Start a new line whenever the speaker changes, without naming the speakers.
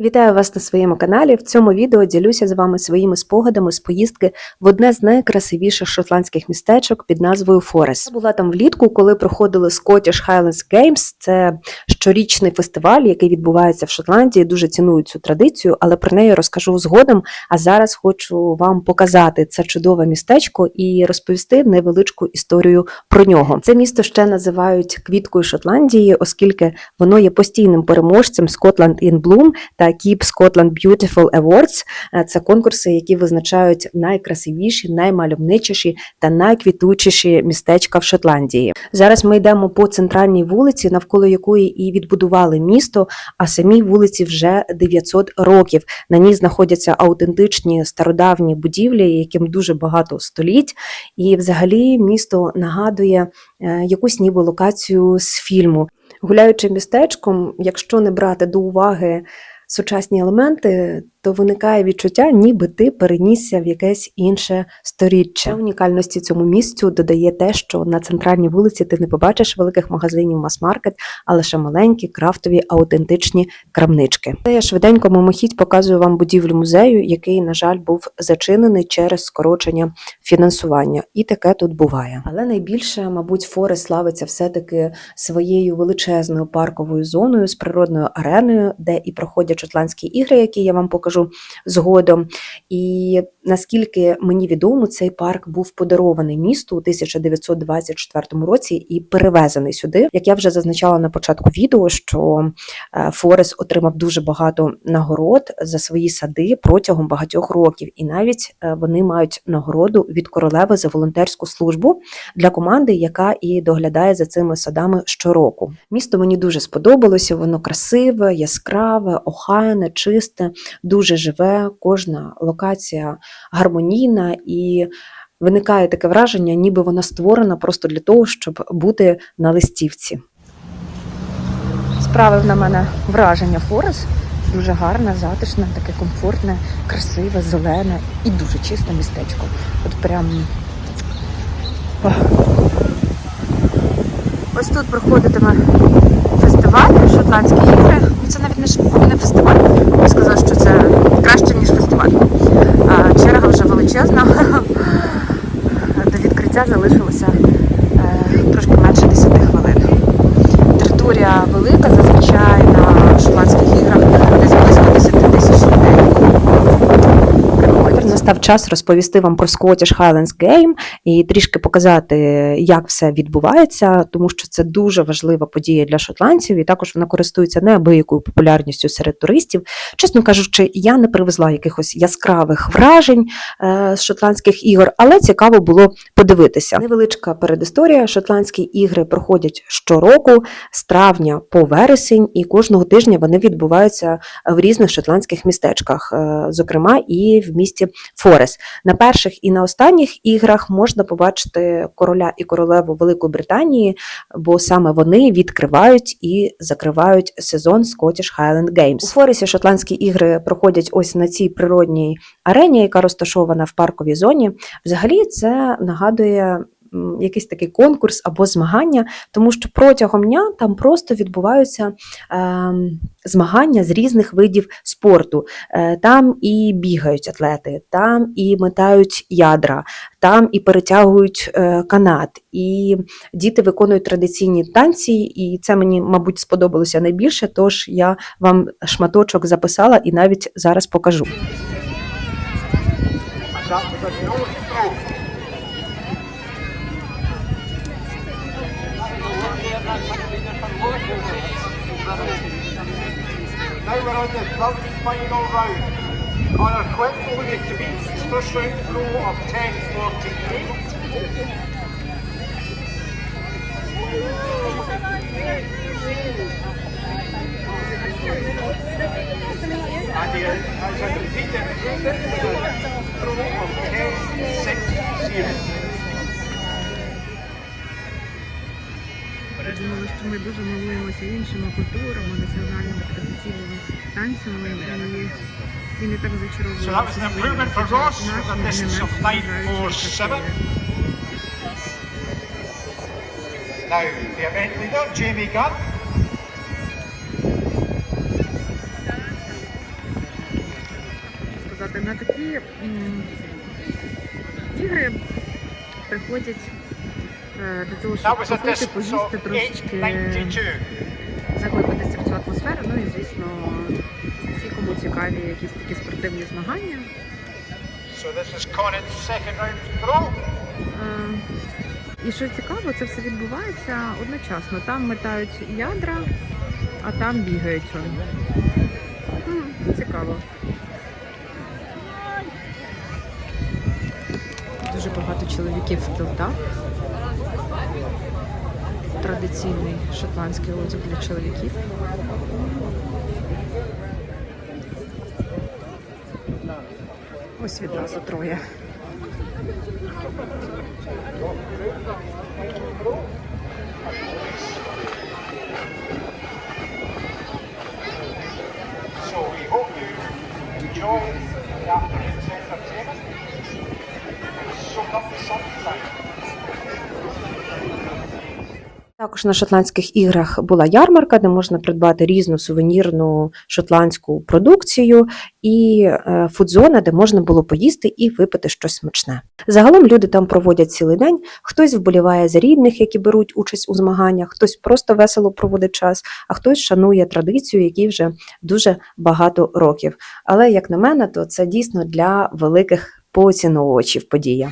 Вітаю вас на своєму каналі. В цьому відео ділюся з вами своїми спогадами з поїздки в одне з найкрасивіших шотландських містечок під назвою Форест. Я була там влітку, коли проходили Scottish Highlands Games. Це щорічний фестиваль, який відбувається в Шотландії. Дуже ціную цю традицію, але про неї розкажу згодом. А зараз хочу вам показати це чудове містечко і розповісти невеличку історію про нього. Це місто ще називають квіткою Шотландії, оскільки воно є постійним переможцем Scotland in Bloom та Keep Scotland Beautiful Awards. Е, Це конкурси, які визначають найкрасивіші, наймальовничіші та найквітучіші містечка в Шотландії. Зараз ми йдемо по центральній вулиці, навколо якої і відбудували місто. А самій вулиці вже 900 років. На ній знаходяться аутентичні стародавні будівлі, яким дуже багато століть. І взагалі місто нагадує е, якусь ніби локацію з фільму. Гуляючи містечком, якщо не брати до уваги сучасні елементи, то виникає відчуття, ніби ти перенісся в якесь інше сторіччя. Унікальності цьому місцю додає те, що на центральній вулиці ти не побачиш великих магазинів мас-маркет, а лише маленькі, крафтові, аутентичні крамнички. Це я швиденько мимохідь показую вам будівлю музею, який, на жаль, був зачинений через скорочення фінансування. І таке тут буває. Але найбільше, мабуть, Форест славиться все-таки своєю величезною парковою зоною з природною ареною, де і проходять шотландські ігри, які я вам покажу згодом. І наскільки мені відомо, цей парк був подарований місту у 1924 році і перевезений сюди. Як я вже зазначала на початку відео, що е, Форест отримав дуже багато нагород за свої сади протягом багатьох років, і навіть е, вони мають нагороду від королеви за волонтерську службу для команди, яка і доглядає за цими садами щороку. Місто мені дуже сподобалося. Воно красиве, яскраве, охайне, чисте, дуже живе. Кожна локація гармонійна і. Виникає таке враження, ніби вона створена просто для того, щоб бути на листівці. Справив на мене враження Форест. Дуже гарне, затишне, таке комфортне, красиве, зелене і дуже чисте містечко. От прям. Ох. Ось тут проходитиме Шотландські ігри. Це навіть не, фестиваль. Я сказав, що це краще, ніж фестиваль. Черга вже величезна. До відкриття залишилося настав час розповісти вам про Scottish Highlands Game і трішки показати, як все відбувається, тому що це дуже важлива подія для шотландців, і також вона користується неабиякою популярністю серед туристів. Чесно кажучи, я не привезла якихось яскравих вражень е, з шотландських ігор, але цікаво було подивитися. Невеличка передісторія. Шотландські ігри проходять щороку з травня по вересень, і кожного тижня вони відбуваються в різних шотландських містечках, е, зокрема і в місті Форест. На перших і на останніх іграх можна побачити короля і королеву Великої Британії, бо саме вони відкривають і закривають сезон Scottish Highland Games. У Форесі шотландські ігри проходять ось на цій природній арені, яка розташована в парковій зоні. Взагалі, це нагадує. Якийсь такий конкурс або змагання, тому що протягом дня там просто відбуваються ем, змагання з різних видів спорту. Е, Там і бігають атлети, там і метають ядра, там і перетягують е, канат, і діти виконують традиційні танці, і це мені, мабуть, сподобалося найбільше. Тож я вам шматочок записала і навіть зараз покажу.
That was a nose throw. Now we're on the third final round. On our quick only to beat first round throw of 10.48. And repeat
Думаю, що ми дуже милуємося іншими культурами, національними традиційними танцями і, і не так зачаровуємо.
So that was an improvement for Ross with a distance of 9.47. Now, the event leader, Jamie Gunn.
сказати, на такі ігри приходять для того, щоб
distance
поїсти трошечки,
892.
заглибитися в цю атмосферу. Ну і звісно, ті, кому цікаві якісь такі спортивні змагання.
So this is second round throw.
Е, І що цікаво, це все відбувається одночасно. Там метають ядра, а там бігають. вони. Цікаво. Дуже багато чоловіків в кілтах. Традиційний шотландський одяг для чоловіків. Ось відразу троє.
Також на шотландських іграх була ярмарка, де можна придбати різну сувенірну шотландську продукцію, і е, фудзона, де можна було поїсти і випити щось смачне. Загалом люди там проводять цілий день. Хтось вболіває за рідних, які беруть участь у змаганнях, хтось просто весело проводить час, а хтось шанує традицію, якій вже дуже багато років. Але як на мене, то це дійсно для великих поціновувачів подія.